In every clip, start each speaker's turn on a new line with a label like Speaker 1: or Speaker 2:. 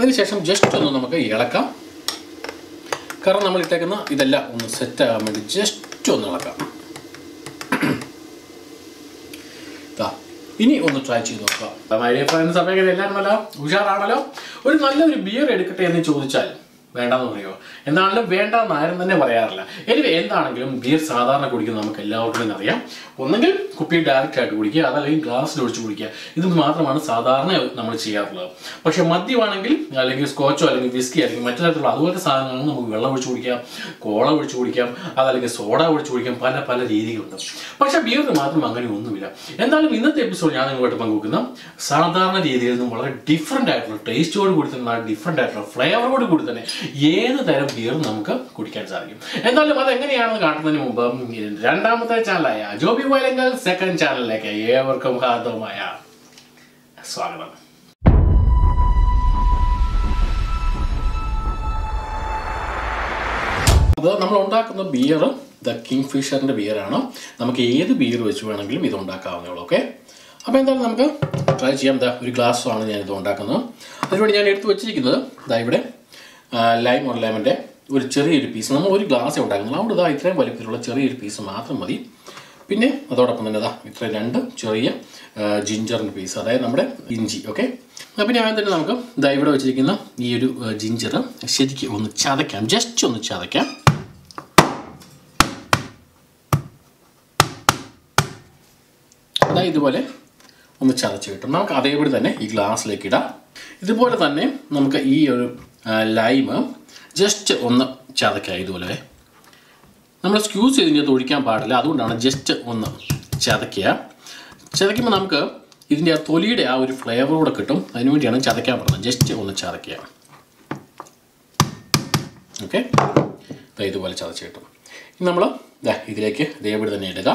Speaker 1: അതിനുശേഷം ജസ്റ്റ് ഒന്ന് നമുക്ക് ഇളക്കാം. കാരണം നമ്മൾ ഇട്ടേക്കുന്ന ഇതെല്ലാം ഒന്ന് സെറ്റ് ആകാൻ വേണ്ടി ജസ്റ്റ് ഒന്ന് ഇളക്കാം. ഇനി ഒന്ന് ട്രൈ ചെയ്ത് നോക്കാം. എങ്ങനെ എല്ലാവരും നല്ല ഉഷാറാണല്ലോ? ഒരു നല്ലൊരു ബിയർ എടുക്കട്ടെ എന്ന് ചോദിച്ചാൽ വേണ്ടെന്ന് പറയുമോ എന്താണെങ്കിലും വേണ്ടെന്ന് ആരും തന്നെ പറയാറില്ല. എനിവേ എന്താണെങ്കിലും ബിയർ സാധാരണ കുടിക്കുന്നത് നമുക്ക് എല്ലാവർക്കും തന്നെ അറിയാം. ഒന്നെങ്കിൽ കുപ്പി ഡയറക്റ്റ് ആയിട്ട് കുടിക്കുക അതല്ലെങ്കിൽ ഗ്ലാസ്സിൽ ഒഴിച്ച് കുടിക്കുക. ഇത് മാത്രമാണ് സാധാരണ നമ്മൾ ചെയ്യാറുള്ളത്. പക്ഷേ മദ്യമാണെങ്കിൽ അല്ലെങ്കിൽ സ്കോച്ചോ അല്ലെങ്കിൽ വിസ്കി അല്ലെങ്കിൽ മറ്റു തരത്തിലുള്ള അതുപോലത്തെ സാധനങ്ങൾ നമുക്ക് വെള്ളം ഒഴിച്ച് കുടിക്കാം കോള ഒഴിച്ച് കുടിക്കാം അതല്ലെങ്കിൽ സോഡ ഒഴിച്ച് കുടിക്കാം പല പല രീതികളുണ്ട്. പക്ഷേ ബിയറിന് മാത്രം അങ്ങനെ ഒന്നുമില്ല. എന്തായാലും ഇന്നത്തെ എപ്പിസോഡ് ഞാൻ നിങ്ങളുമായിട്ട് പങ്കുവെക്കുന്ന സാധാരണ രീതിയിൽ നിന്നും വളരെ ഡിഫറെന്റ് ആയിട്ടുള്ള ടേസ്റ്റോട് കൂടി തന്നെ ഡിഫറെന്റ് ആയിട്ടുള്ള ഫ്ലേവറോട് കൂടി തന്നെ ഏത് തരം ബിയർ നമുക്ക് കുടിക്കാൻ സാധിക്കും? എന്നാലും അത് എങ്ങനെയാണെന്ന് കാണുന്നതിന് മുമ്പ് രണ്ടാമത്തെ ചാനലായ ജോബി വയലങ്കൽ സെക്കൻഡ് ചാനലിലേക്ക് ഏവർക്കും ഹാർദവുമായ സ്വാഗതം. അത് നമ്മൾ ഉണ്ടാക്കുന്ന ബിയർ ദ കിങ് ഫിഷറിന്റെ ബിയറാണ് നമുക്ക് ഏത് ബിയർ വെച്ച് വേണമെങ്കിലും ഇത് ഉണ്ടാക്കാവുന്നേ ഉള്ളൂ ഓക്കെ അപ്പോൾ എന്തായാലും നമുക്ക് ട്രൈ ചെയ്യാം. ദാ ഒരു ഗ്ലാസ്സാണ് ഞാനിത് ഉണ്ടാക്കുന്നത്. അതിനുവേണ്ടി ഞാൻ എടുത്ത് വെച്ചിരിക്കുന്നത്. ദാ ഇവിടെ ലൈം ഓർ ലെമന്റെ ഒരു ചെറിയൊരു പീസ് നമ്മൾ ഒരു ഗ്ലാസ് ഉണ്ടാക്കുന്നത്. അതുകൊണ്ട് ഇതാ ഇത്രയും വലിപ്പത്തിലുള്ള ചെറിയൊരു പീസ് മാത്രം മതി. പിന്നെ അതോടൊപ്പം തന്നെ ഇതാ ഇത്ര രണ്ട് ചെറിയ ജിഞ്ചറിന്റെ പീസ് അതായത് നമ്മുടെ ഇഞ്ചി ഓക്കെ പിന്നെ ആദ്യം തന്നെ നമുക്ക് ഇതാ ഇവിടെ വെച്ചിരിക്കുന്ന ഈ ഒരു ജിഞ്ചർ ശരിക്കും ഒന്ന് ചതയ്ക്കാം. ജസ്റ്റ് ഒന്ന് ചതയ്ക്കാം. അതാ ഇതുപോലെ ഒന്ന് ചതച്ച് കിട്ടും. നമുക്ക് അതേപടി തന്നെ ഈ ഗ്ലാസ്സിലേക്ക് ഇടാം. ഇതുപോലെ തന്നെ നമുക്ക് ഈ ഒരു ലൈമ് ജസ്റ്റ് ഒന്ന് ചതക്കുക ഇതുപോലെ. നമ്മൾ സ്ക്യൂസ് ചെയ്തിട്ട് ഒഴിക്കാൻ പാടില്ല. അതുകൊണ്ടാണ് ജസ്റ്റ് ഒന്ന് ചതക്കുക. ചതയ്ക്കുമ്പോൾ നമുക്ക് ഇതിന്റെ ആ തൊലിയുടെ ആ ഒരു ഫ്ലേവർ കൂടെ കിട്ടും. അതിനുവേണ്ടിയാണ് ചതയ്ക്കാൻ പറയുന്നത് ജസ്റ്റ് ഒന്ന് ചതയ്ക്കുക. ഓക്കെ ഇതുപോലെ ചതച്ച് കിട്ടും. ഇനി നമ്മൾ ഇതിലേക്ക് ദയവിടെ തന്നെ ഇടുക.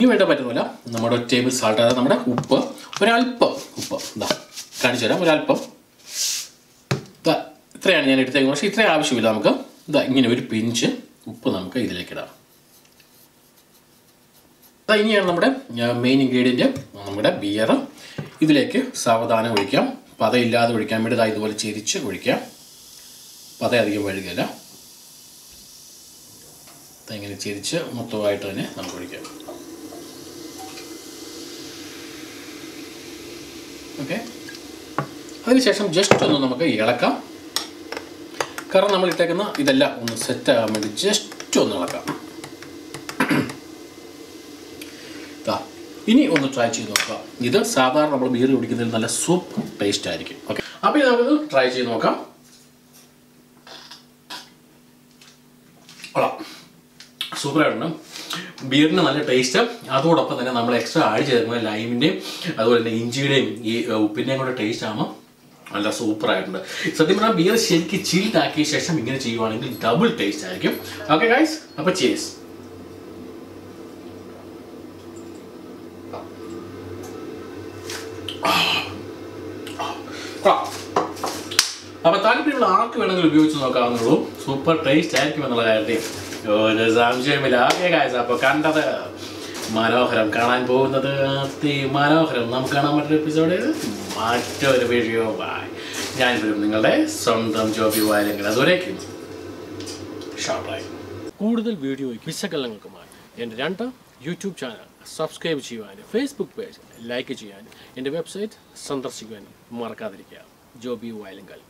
Speaker 1: ഇനി വേണ്ട പറ്റുന്നില്ല നമ്മുടെ ടേബിൾ സാൾട്ട് അതായത് നമ്മുടെ ഉപ്പ്. ഒരൽപ്പം ഉപ്പ്. ഇതാ കാണിച്ചു തരാം. ഒരല്പം ഇതാ ഇത്രയാണ് ഞാൻ എടുത്തേക്കുന്നത്. പക്ഷേ ഇത്രയും ആവശ്യമില്ല. നമുക്ക് ഇതാ ഇങ്ങനെ ഒരു പിഞ്ച് ഉപ്പ് നമുക്ക് ഇതിലേക്ക് ഇടാം. അതാ ഇനിയാണ് നമ്മുടെ മെയിൻ ഇൻഗ്രീഡിയന്റ് നമ്മുടെ ബിയർ ഇതിലേക്ക് സാവധാനം ഒഴിക്കാം. പതയില്ലാതെ ഒഴിക്കാൻ വേണ്ടി ഇതാ ഇതുപോലെ ചെരിച്ച് ഒഴിക്കാം. പത അധികം വഴുകില്ല ഇങ്ങനെ ചെരിച്ച് മൊത്തമായിട്ട് തന്നെ നമുക്ക് ഒഴിക്കാം. ഓക്കെ അതിനുശേഷം ജസ്റ്റ് ഒന്ന് നമുക്ക് ഇളക്കാം. കാരണം നമ്മൾ ഇട്ടേക്കുന്ന ഇതെല്ലാം ഒന്ന് സെറ്റ് ആകാൻ വേണ്ടി ജസ്റ്റ് ഒന്ന് ഇളക്കാം ഇനി ഒന്ന് ട്രൈ ചെയ്ത് നോക്കാം. ഇത് സാധാരണ നമ്മൾ ബീർ കുടിക്കുന്നതിൽ നല്ല സൂപ്പർ ടേസ്റ്റ് ആയിരിക്കും. ഓക്കെ അപ്പോൾ ഇത് നമുക്ക് ട്രൈ ചെയ്ത് നോക്കാം. സൂപ്പറായിട്ടുണ്ട് ബിയറിന് നല്ല ടേസ്റ്റ് അതോടൊപ്പം തന്നെ നമ്മൾ എക്സ്ട്രാ ആഡ് ചേർക്കുന്ന ലൈമിന്റെയും അതുപോലെ തന്നെ ഇഞ്ചിയുടെയും ഈ ഉപ്പിന്റെയും കൂടെ ടേസ്റ്റ് ആകുമ്പോൾ നല്ല സൂപ്പറായിട്ടുണ്ട് സത്യം പറഞ്ഞാൽ ബിയർ ശരിക്കും ചിൽഡ് ശേഷം ഇങ്ങനെ ചെയ്യുവാണെങ്കിൽ ഡബിൾ ടേസ്റ്റ് ആയിരിക്കും. ഓക്കെ ഗൈസ് അപ്പോൾ ചേസ് അപ്പൊ താല്പര്യമുള്ള ആർക്ക് വേണമെങ്കിലും ഉപയോഗിച്ച് നോക്കാവുന്നുള്ളൂ സൂപ്പർ ടേസ്റ്റ് ആയിരിക്കും എന്നുള്ള കാര്യത്തിൽ സംശയമില്ല ഓക്കെ ഗൈസ് അപ്പോൾ കണ്ടത് മനോഹരം കാണാൻ പോകുന്നത് അതി മനോഹരം. നമുക്ക് കാണാൻ മറ്റൊരു എപ്പിസോഡ് മറ്റൊരു വീഡിയോ ബായ് ഞാൻ വരും നിങ്ങളുടെ സ്വന്തം ജോബി വായാലെങ്കിൽ അതുവരേക്കും. ഷോർട്ടായി കൂടുതൽ വീഡിയോയ്ക്ക് വിശകലനങ്ങൾക്കുമായി എന്റെ രണ്ട് യൂട്യൂബ് ചാനൽ സബ്സ്ക്രൈബ് ചെയ്യുവാനും ഫേസ്ബുക്ക് പേജ് ലൈക്ക് ചെയ്യാനും എന്റെ വെബ്സൈറ്റ് സന്ദർശിക്കുവാനും മറക്കാതിരിക്കുക. ജോബി വയലങ്കൽ